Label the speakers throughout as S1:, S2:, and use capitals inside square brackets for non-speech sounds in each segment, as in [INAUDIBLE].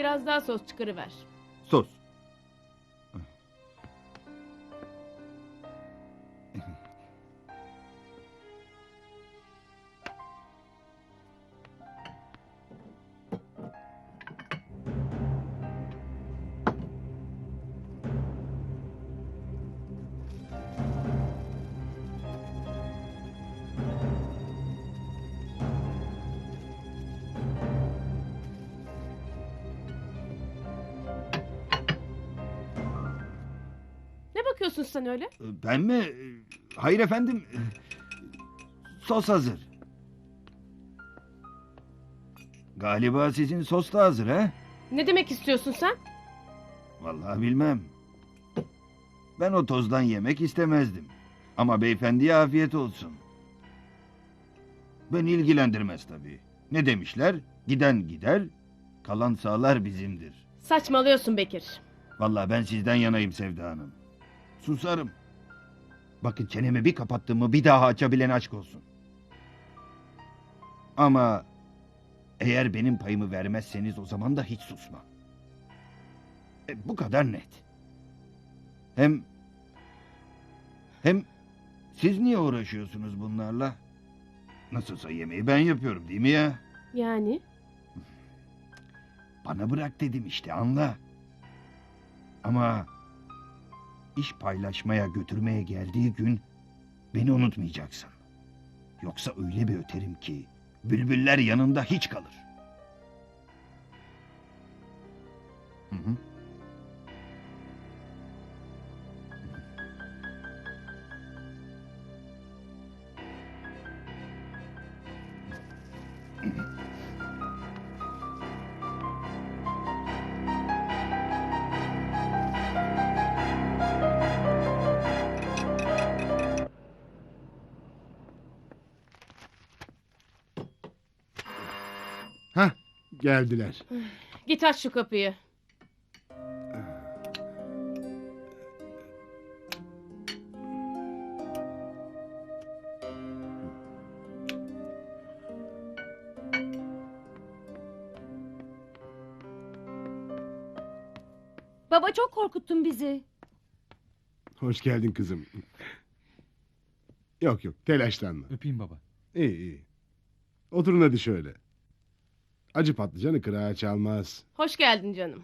S1: Biraz daha sos çıkarıver.
S2: Sos.
S1: Ne bakıyorsun sen öyle?
S2: Ben mi? Hayır efendim. Sos hazır. Galiba sizin sos da hazır ha?
S1: Ne demek istiyorsun sen?
S2: Vallahi bilmem. Ben o tozdan yemek istemezdim. Ama beyefendiye afiyet olsun. Beni ilgilendirmez tabii. Ne demişler? Giden gider, kalan sağlar bizimdir.
S1: Saçmalıyorsun Bekir.
S2: Vallahi ben sizden yanayım Sevda Hanım. Susarım. Bakın çenemi bir kapattığımı bir daha açabilen aşk olsun. Ama eğer benim payımı vermezseniz o zaman da hiç susmam. E, bu kadar net. Hem hem siz niye uğraşıyorsunuz bunlarla? Nasılsa yemeği ben yapıyorum değil mi ya?
S1: Yani?
S2: Bana bırak dedim işte anla. Ama iş paylaşmaya götürmeye geldiği gün beni unutmayacaksın. Yoksa öyle bir öterim ki bülbüller yanında hiç kalır. Hı hı.
S3: Geldiler.
S1: Git aç şu kapıyı.
S4: Baba çok korkuttun bizi.
S3: Hoş geldin kızım. Yok yok telaşlanma.
S5: Öpeyim baba.
S3: İyi iyi. Oturun hadi şöyle. Acı patlıcanı kırağa çalmaz.
S1: Hoş geldin canım.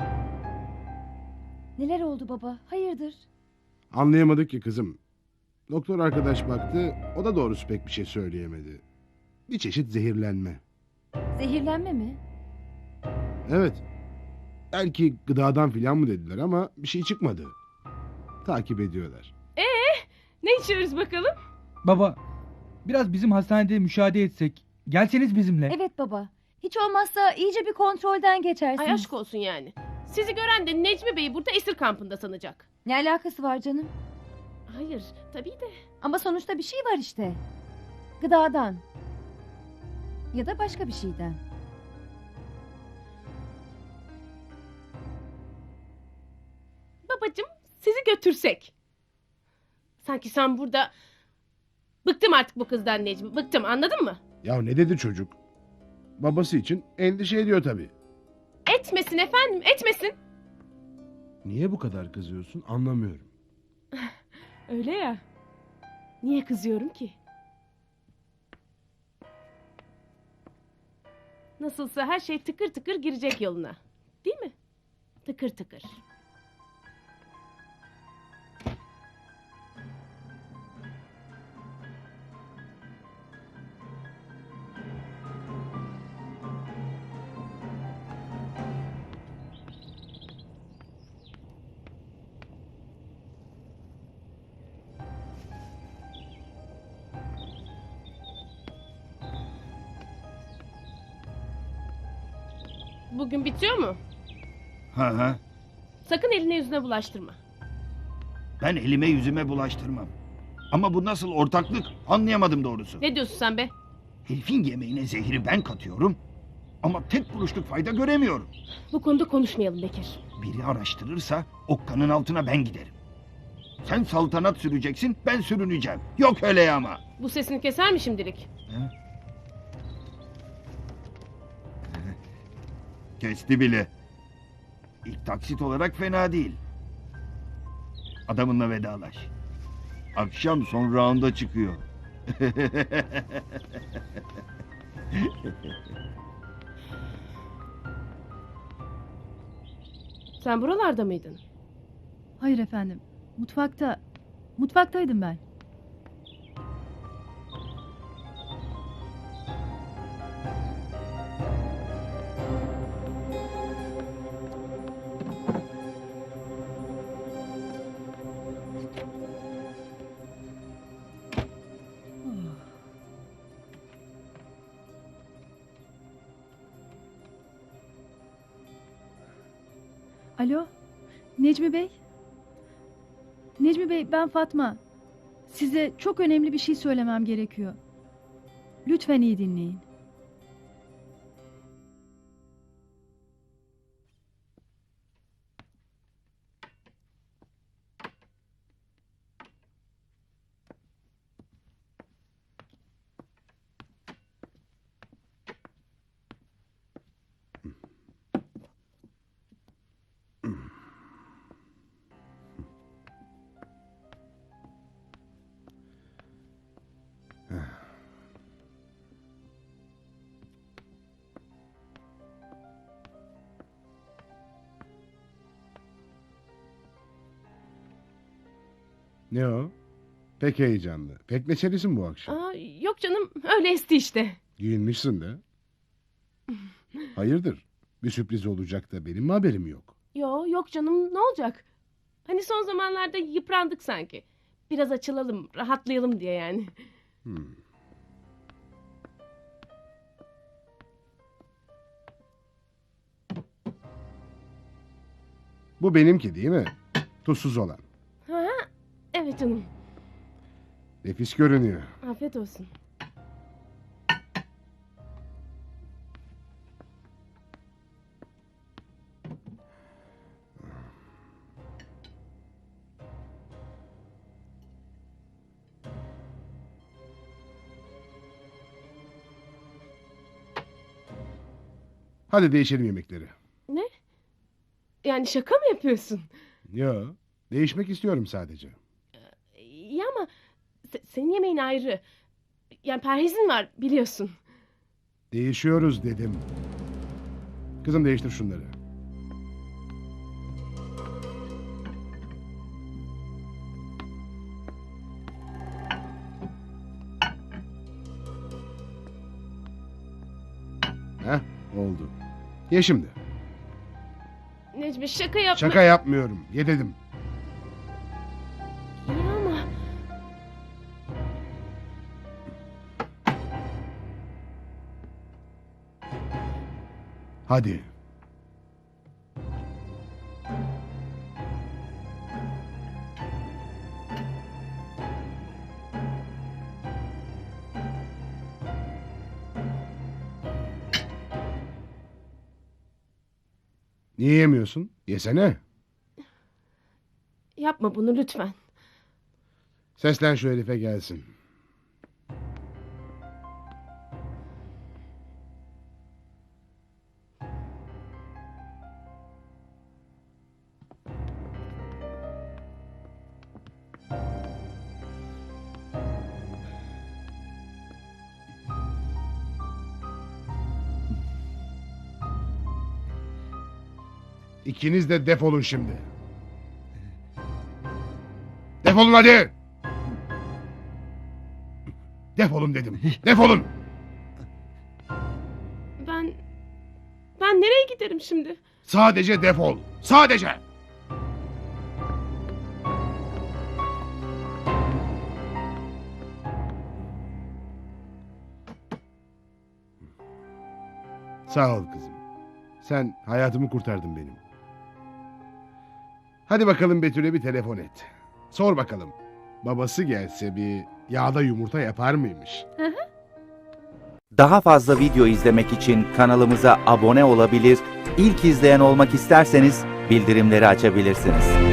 S4: Neler oldu baba? Hayırdır?
S3: Anlayamadık ki kızım. Doktor arkadaş baktı o da doğrusu pek bir şey söyleyemedi. Bir çeşit zehirlenme.
S4: Zehirlenme mi?
S3: Evet. Belki gıdadan filan mı dediler ama bir şey çıkmadı. Takip ediyorlar.
S1: Ne içiyoruz bakalım?
S5: Baba, biraz bizim hastanede müşahede etsek. Gelseniz bizimle.
S4: Evet baba. Hiç olmazsa iyice bir kontrolden geçersiniz.
S1: Ay aşk olsun yani. Sizi gören de Necmi Bey'i burada esir kampında sanacak.
S4: Ne alakası var canım?
S1: Hayır tabii de.
S4: Ama sonuçta bir şey var işte. Gıdadan. Ya da başka bir şeyden.
S1: Babacım sizi götürsek. Sanki sen burada... Bıktım artık bu kızdan Necmi. Bıktım anladın mı?
S3: Ya ne dedi çocuk? Babası için endişe ediyor tabii.
S1: Etmesin efendim etmesin.
S3: Niye bu kadar kızıyorsun anlamıyorum. [LAUGHS]
S1: Öyle ya. Niye kızıyorum ki? Nasılsa her şey tıkır tıkır girecek yoluna. Değil mi? Tıkır tıkır. Bugün bitiyor mu?
S2: Ha ha.
S1: Sakın eline yüzüne bulaştırma.
S2: Ben elime yüzüme bulaştırmam. Ama bu nasıl ortaklık anlayamadım doğrusu.
S1: Ne diyorsun sen be?
S2: Herifin yemeğine zehri ben katıyorum. Ama tek kuruşluk fayda göremiyorum.
S1: Bu konuda konuşmayalım Bekir.
S2: Biri araştırırsa okkanın altına ben giderim. Sen saltanat süreceksin, ben sürüneceğim. Yok öyle ama.
S1: Bu sesini keser mi şimdilik?
S2: Kesti bile. İlk taksit olarak fena değil. Adamınla vedalaş. Akşam son rounda çıkıyor.
S1: Sen buralarda mıydın?
S4: Hayır efendim. Mutfakta. Mutfaktaydım ben. Alo, Necmi Bey? Necmi Bey, ben Fatma. Size çok önemli bir şey söylemem gerekiyor. Lütfen iyi dinleyin.
S3: Ne o? Pek heyecanlı. Pek neşelisin bu akşam.
S1: Aa, yok canım öyle esti işte.
S3: Giyinmişsin de. Hayırdır? Bir sürpriz olacak da benim mi haberim yok?
S1: Yo yok canım ne olacak? Hani son zamanlarda yıprandık sanki. Biraz açılalım, rahatlayalım diye yani.
S3: Hmm. Bu benimki değil mi? Tuzsuz olan.
S1: Evet canım.
S3: Nefis görünüyor.
S1: Afiyet olsun.
S3: Hadi değişelim yemekleri.
S1: Yani şaka mı yapıyorsun?
S3: Yo, değişmek istiyorum sadece.
S1: Se- senin yemeğin ayrı. Yani perhizin var biliyorsun.
S3: Değişiyoruz dedim. Kızım değiştir şunları. Heh, oldu. Ye şimdi.
S1: Necmi şaka yapma.
S3: Şaka yapmıyorum. Ye dedim. Hadi. Niye yemiyorsun? Yesene.
S1: yapma bunu lütfen.
S3: Seslen şu herife gelsin. İkiniz de defolun şimdi. Defolun hadi. Defolun dedim. Defolun.
S1: Ben ben nereye giderim şimdi?
S3: Sadece defol. Sadece. Sağ ol kızım. Sen hayatımı kurtardın benim. Hadi bakalım Betül'e bir telefon et. Sor bakalım. Babası gelse bir yağda yumurta yapar mıymış?
S6: Daha fazla video izlemek için kanalımıza abone olabilir, ilk izleyen olmak isterseniz bildirimleri açabilirsiniz.